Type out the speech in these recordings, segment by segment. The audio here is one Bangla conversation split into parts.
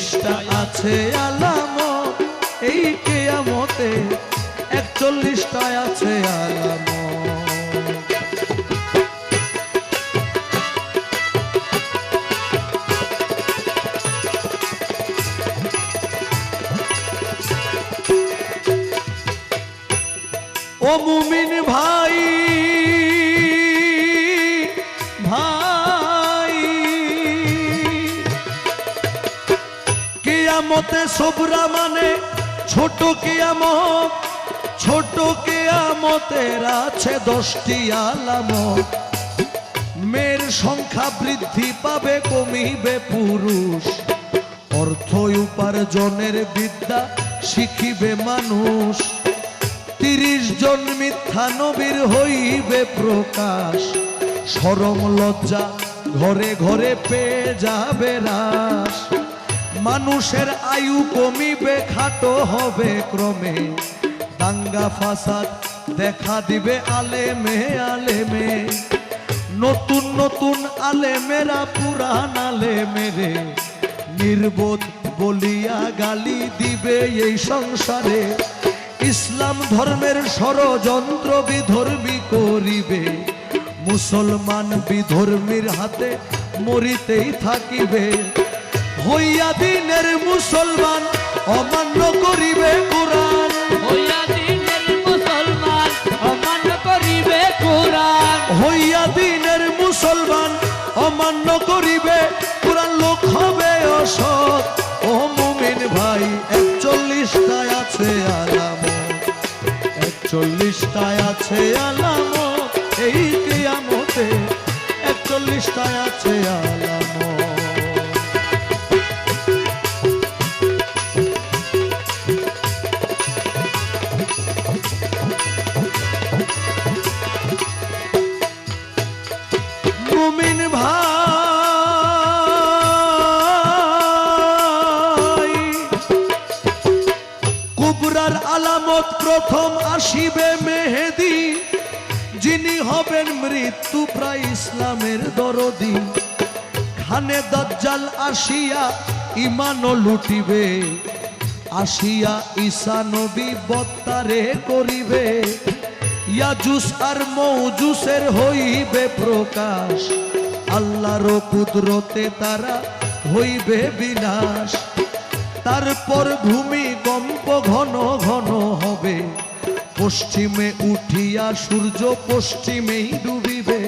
একচল্লিশটা আছে আলাম। এই কেয়ামতে একচল্লিশটা আছে আলাম। ও মুমিন ভাই কেয়ামতে সবরা মানে ছোট কেয়ামত, ছোট কেয়ামতের আছে দশটি আলামত। মেয়ের সংখ্যা বৃদ্ধি পাবে, কমিবে পুরুষ। অর্থ উপার্জনের বিদ্যা শিখিবে মানুষ। তিরিশ জন মিথ্যা নবীর হইবে প্রকাশ। সরম লজ্জা ঘরে ঘরে পেয়ে যাবে রাস মানুষের আয়ু কমিবে, খাটো হবে ক্রমে। দাঙ্গা ফাসাদ দেখা দিবে আলেমে আলেমে। নতুন নতুন আলেমেরা পুরান আলেমেরে নির্বোধ বলিয়া গালি দিবে এই সংসারে। ইসলাম ধর্মের ষড়যন্ত্র বিধর্মী করিবে। মুসলমান বিধর্মীর হাতে মরিতেই থাকিবে। হইয়া দিনের মুসলমান অমান্য করিবে কোরআন। হইয়া দিনের মুসলমান অমান্য করিবে কোরআন। হইয়া দিনের মুসলমান অমান্য করিবে কোরআন। লোক হবে অসৎ। ও মুমিন ভাই একচল্লিশটায় আছে আলাম একচল্লিশটায় আছে আলাম এই কিয়ামতে একচল্লিশটায় আছে আলাম কুবরার আলামত প্রথম আসিবে মেহেদি। যিনি হবেন মৃত্যু প্রায় ইসলামের দরদি। খানে দজ্জাল আসিয়া ইমানও লুটিবে। আসিয়া ঈসা নবী বত্তারে করিবে। ইয়াজুস আর মৌজুসের হইবে প্রকাশ। আল্লাহর কুদরতে তারা হইবে বিনাশ। তারপর ভূমি কম্প ঘন ঘন হবে। পশ্চিমে উঠিয়া সূর্য, পশ্চিমেই ডুবিবে।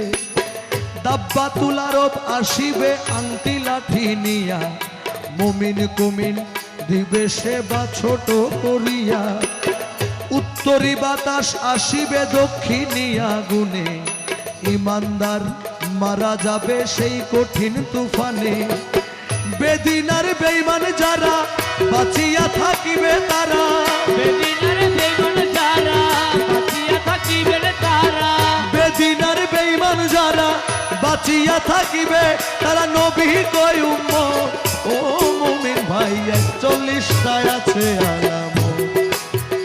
দাব্বা তুলারব আসিবে, আংটি লাঠি নিয়া। মুমিন কুমিন দিবে সেবা ছোট করিয়া। উত্তরি বাতাস আসিবে দক্ষিণিয়া গুনে ইমানদার মারা যাবে সেই কঠিন তুফানে। বেদিনার বেইমান যারা বাঁচিয়া থাকিবে তারা। বেদিনার বেগুন যারা বাঁচিয়া থাকিবেন তারা। বেদিনার বেইমান যারা বাঁচিয়া থাকিবে তারা। নবী কয় উম্মত। ও মুমিন ভাই একচল্লিশটায় আছে আলাম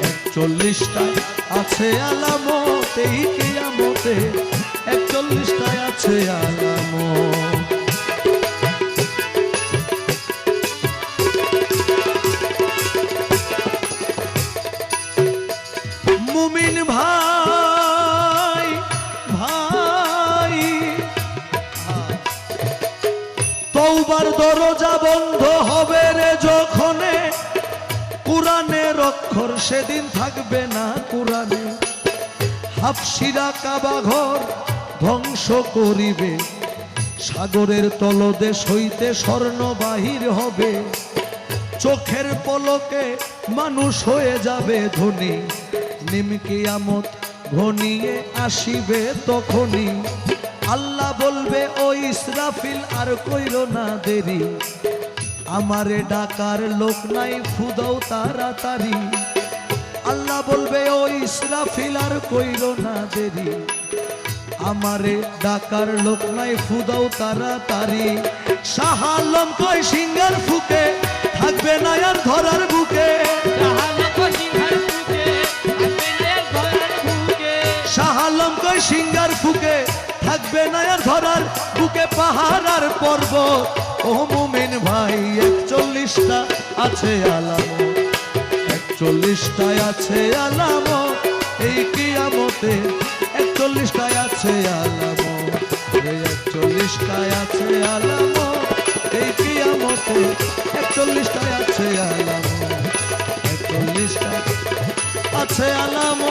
একচল্লিশটায় আছে আলামত এই কিয়ামতে একচল্লিশটায় আছে আলামত। তৌবার দরজা বন্ধ হবে রে যখনে। কোরআনের অক্ষর সেদিন থাকবে না কোরআনে। হাফসিরা কাবা ঘর ধ্বংস করিবে। সাগরের তলদেশ হইতে স্বর্ণ বাহির হবে। চোখের পলকে মানুষ হয়ে যাবে ধনী। নিমকিয়ামত ঘনিয়ে আসিবে তখনই। আল্লাহ বলবে, ও ইসরাফিল, আর কইল না দেরি। আমারে ডাকার লোক নাই ফুদাও তাড়াতাড়ি। আল্লাহ বলবে, ও ইসরাফিল, আর কইল না দেরি। আমারে ডাকার লোক নাই ফুদাও তাড়াতাড়ি। শাহ আলম কয়, সিঙ্গার ফুকে ধরার বুকে পাহাড় আর পর্বত ও মুমিন ভাই একচল্লিশ একচল্লিশটা আছে আলাম একচল্লিশটায় আছে আলাম এই কিয়ামতে একচল্লিশটায় আছে আলাম একচল্লিশটায় আছে আলাম এই কিয়ামতে একচল্লিশটায় আছে আলামো একচল্লিশটা আছে আলামো